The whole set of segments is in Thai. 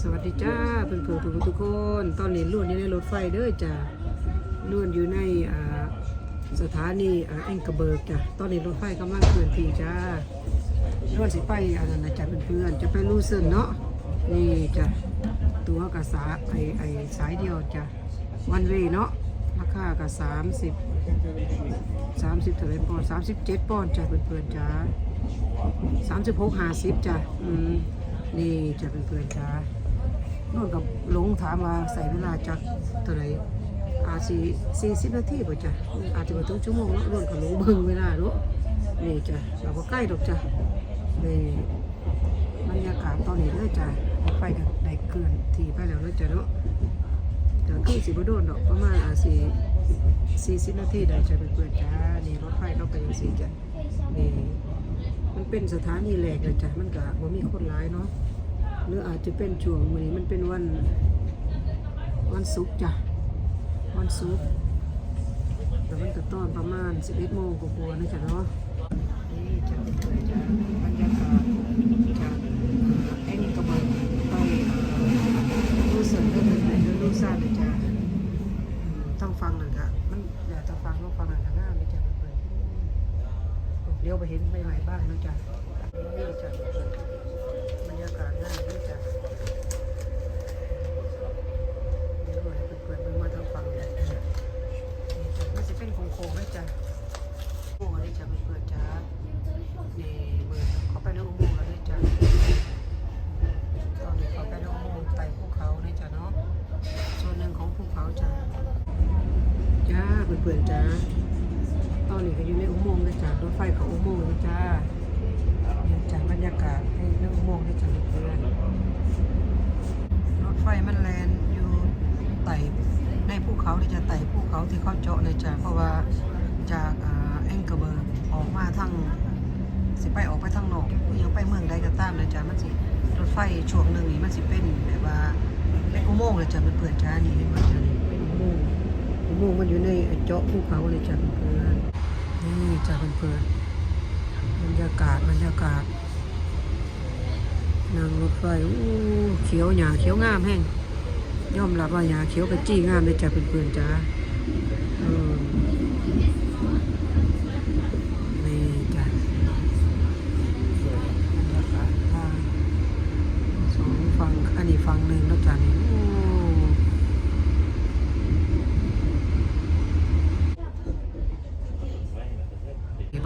สวัสดีจ้าเพื่อนๆทุกทุกคน ตอนนี้ล้วนอยู่ในรถไฟเด้อจ้าล้วนอยู่ในสถานีแองเกเบิร์กจ้ะตอนนี้รถไฟกำลังเคลื่อนที่จ้าล้วนสิไปอันนั้นจ้ะเพื่อนๆจะไปลูเซนเนาะนี่จ้ะตัวกับสาไอไอสายเดียวจ้ะวันเวเนาะราคากับสามสิบสามสิบเท่าไรปอนสามสิบเจ็ดปอนจ้ะเพื่อนๆจ้าสามสิบหกห้าสิบจ้ะอืมนี่จะเป็นเพื่อนจ้า นู่นกับหลงถามว่าใส่เวลาจากเท่าไรอาจสีสี่สิบนาทีป่ะจ้ะอาจจะมาถึงชั่วโมงแล้วนู่นกับหลงเบิ่งเวลาเนาะนี่จ้ะเราก็ใกล้ดอกจ้ะนี่บรรยากาศตอนนี้เลยจ้ะรถไฟกันได้เกินทีไปแล้วนะจ้ะเนาะแต่คือสิบโดนดอกประมาณอาสี่สี่สิบนาทีได้จ้ะเป็นเพื่อนจ้านี่รถไฟเข้าไปยังสี่จ้ะนี่มันเป็นสถานีแรกเลยจ้ะมันก็บ่ามีคนร้ายเนาะ หรืออาจจะเป็นช่วงมือนี้มันเป็นวันวันศุกร์จ้ะวันศุกร์แล้วมันก็ตอนประมาณ 11โมงกว่าๆนะจ๊ะเนาะนี่จะเพื่อนจ้ะบรรยากาศจากแองกระเบิดไปรู้สึกได้เลยในรู้ซ่าเลยจ้ะอืมต้องฟังหน่อยค่ะมันอยากจะฟังก็ฟังหน่อยค่ะง่ายเลยจ้ะเพื่อนๆเลี้ยวไปเห็นใบใหม่บ้างนะจ๊ะนี่จ้ะ บรรยากาศน่าดีจ้ะเดี๋ยวให้เพื่อนๆเพิ่งมาทางฝั่งเนี่ยนี่จ้ะมันจะเป็นโค้งๆเลยจ้ะโอ้นี่จ้ะเพื่อนๆจ้ะนี่เบิร์เขาไปในอุโมงค์แล้วด้วยจ้ะตอนนี้เขาไปในอุโมงค์ไต่ภูเขาเลยจ้ะเนาะส่วนหนึ่งของภูเขาจ้ะจ้าเพื่อนๆจ้าตอนนี้ก็อยู่ในอุโมงค์นะจ๊ะรถไฟของอุโมงค์นะจ๊ะ จ้ะบรรยากาศในในอุโมงค์นะจ๊ะเพื่อนรถไฟมันแลนอยู่ไต่ในภูเขาที่จะไต่ภูเขาที่เขาเจาะเลยจ้ะเพราะว่าจากอ่าแองเกอร์เบิร์กออกมาทางสิไปออกไปทางนอกยังไปเมืองใดก็ตามเลยจ้ะมันสิรถไฟช่วงหนึ่งนี่มันสิเป็นแบบว่าเป็นอุโมงค์เลยจ้ะเพื่อนๆจ้านี่เห็นไหมจ้ะนี่เป็นอุโมงค์อุโมงค์มันอยู่ในเจาะภูเขาเลยจ้ะเพื่อนนี่จ้ะเพื่อนบรรยากาศบรรยากาศ นั่งรถไฟโอู้เขียวหยาเขียวงามแห้งย่อมรับว่าหยาเขียวกระจี้งามเลยจ้ะเพื่อนๆจ้าเออนี่จ้ะบรรยากาศทางสองฝั่งอันนี้ฝั่งหนึ่งแล้วจ้ะนี่โอ้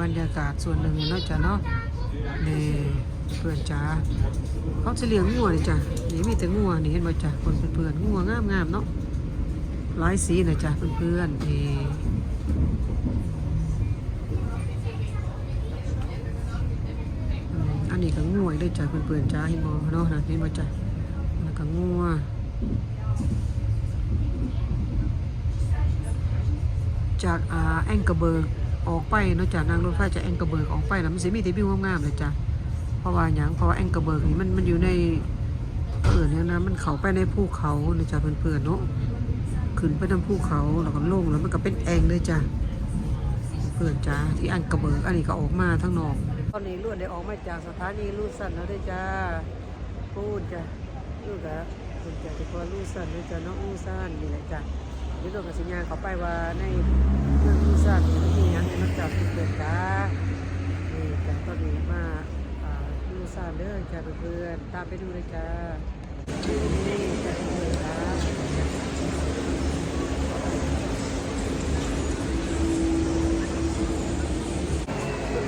บรรยากาศส่วนหนึ่งเนาะจ้ะเนาะนี่ เพื่อนจ้าเขาจะเลี้ยงงัวนี่จ้ะนี่มีแต่งัวนี่เห็นไหมจ้ะคนเพื่อนๆงัวงามงามเนาะหลายสีนะจ้ะเพื่อนๆนี่อันนี้ก็งัวอีกเลยจ้ะเพื่อนๆจ้าเห็นบ่เนาะนะเห็นบ่จ้ะแล้วก็งัวจากอ่าแองเกอร์เบิร์กออกไปเนอกจากนั่งรถไฟจากแองเกอร์เบิร์กออกไปแล้วมันสิมีแต่วิวงามๆเลยจ้ะ ราะว่าอย่างเพราะว่าแองเกอร์เบิร์กนี่มันมันอยู่ในเออเนี่ยนะมันเขาไปในภูเขาเลยจ้ะเพื่อนๆเนาะขึ้นไปทางภูเขาแล้วก็ลงแล้วมันก็เป็นแองเลยจ้ะเพื่อนจ้าที่แองเกอร์เบิร์กอันนี้ก็ออกมาทั้งนอกตอนนี้ลวนได้ออกมาจากสถานีลูซันแล้วได้จ้าพูดจ้ะลูกอะคุณจ้ะที่พอลูซันด้วยจ้ะน้องลูซันนี่แหละจ้ะนี่ตัวกับสัญญาเขาไปว่าในเมืองอีสานนี่มันมีอย่างในนอกจากที่เกิดจ้านี่จ้าตอนนี้มาอ่าอีสาน เด้อจ้าเพื่อนๆตามไปดูเลยจ้านี่จ้าเพื่อนจ้า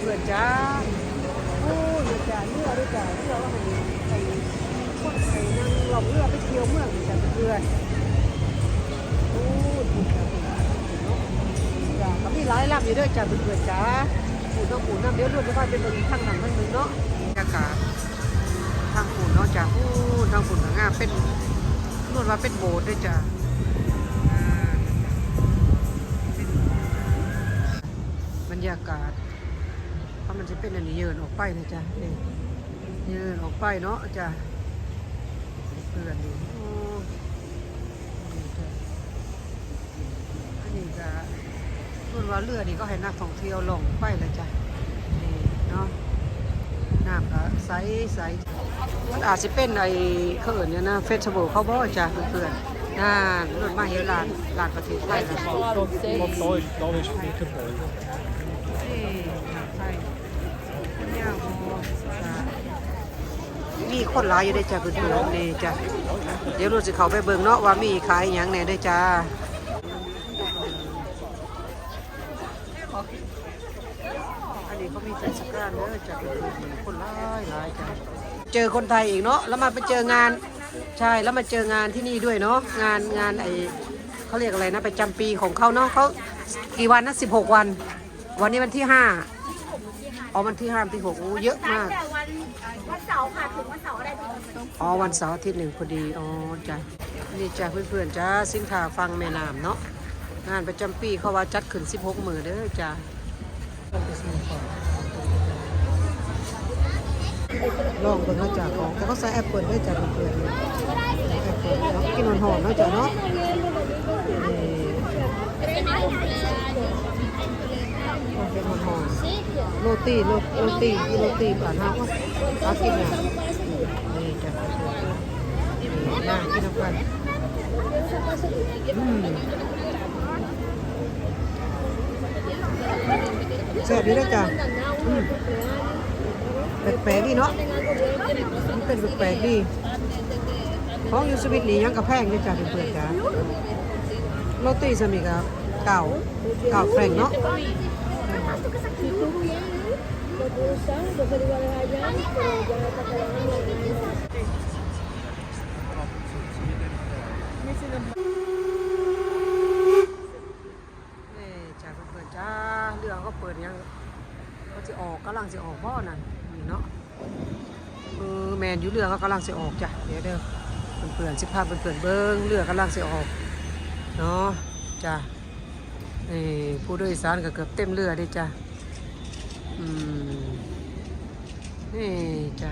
เพื่อนจ้าโอ้ยจ้าเรือด้วยจ้าเรือว่าให้ไปคนไปนั่งหลงเรือไปเที่ยวเมืองจ้าเพื่อนโอ้ดีจ้ะจ้ะก็มีหลายลำอยู่ด้วยจ้ะเพื่อนจ้าปูน้องปูน้ำเดี๋ยวรวมจะพาไปเบิ่งทางหนังทางหนึงเนาะ รรยากาศทางปูเนาะจ้ะโอ้ทางปูก็งามเป็นนวดว่าเป็นโบสถ์ด้วยจ้ะอ่าเป็นบรรยากาศเพราะมันจะเป็นอันนี้เยินออกไปนะจ้ะนี่เยินออกไปเนาะจ้ะเพื่อนนี่โอ้นี่จ้ะอันนี้ก็พูดว่าเรือนี่ก็ให้นักท่องเที่ยวลงไปเลยจ้ะ น้ำก็ใสใสมันอาจจะเป็นไอ้เขาเอิญเนี่ยนะเฟสติวัลเขาบ่จ้ะเพื่อนๆน่ารถมาเห็นร้านร้านประเทศไทยแล้ว Wat Deutsch, Deutsch Meeterball. มีคนหลายอยู่ได้จ้ะเพื่อนๆนี่จ้ะเดี๋ยวรู้สิเขาไปเบิ่งเนาะว่ามีขายหยังแหนได้จ้าอั นนี้เขามีเทศกาลเด้อจ้ะเพื่อนๆคนหลายหลายจ้ะเจอคนไทยอีกเนาะแล้วมาไปเจองานใช่แล้วมาเจองานที่นี่ด้วยเนาะงานงานไอเขาเรียกอะไรนะประจำปีของเขาเนาะเขากี่วันนะสิบหกวัน วันนี้วันที่ห้าอ๋อวันที่ห้าวันที่หกโอ้เยอะมากแต่วันวันเสาร์ค่ะถึงวันเสาร์อะไรถึงวันเสาร์อ๋อวันเสาร์อาทิตย์หนึ่งพอดีอ๋อจ้ะนี่จ้ะเพื่อนๆจ้าสินค้าฟังแม่น้ำเนาะงานประจำปีเขาว่าจัดขึ้น16มือเด้อจ้า ลองเบิ่งเนาะจ้ะของแต่เขาใส่แอปเปิลได้จ้ะเพื่อนๆเลแอปเปิลเนาะกินหอมๆเนาะจ้ะเนาะนี่เป็นหอมๆโรตีโรตีโรตีบ้านเฮาก็หากินเนี่ยนี่จ้ะนี่น่ากินน้ำกันอืมแซ่บดีนะจ้ะอืม แปลกๆดีเนาะมันเป็นแปลกๆดีของยูสวิตนี่ยังกระแพงเลยจ้ะเพื่อนๆจ้ะโรตีสมิกับเก่าเก่าแฟรงเนาะนี่จ้าเพื่อนๆจ้าเรือก็เปิดยังก็จะออกกำลังจะออกบ่อนั่น เนาะเออแมนอยู่เรือเขากำลังจะออกจ้ะเดี๋ยวเด้อเพื่อนๆสิภาเพื่อนๆเบิ้งเรือกำลังจะออกเนาะจ้ะนี่ผู้โดยสารก็เกือบเต็มเรือเด้จ้ะอืมนี่จ้ะ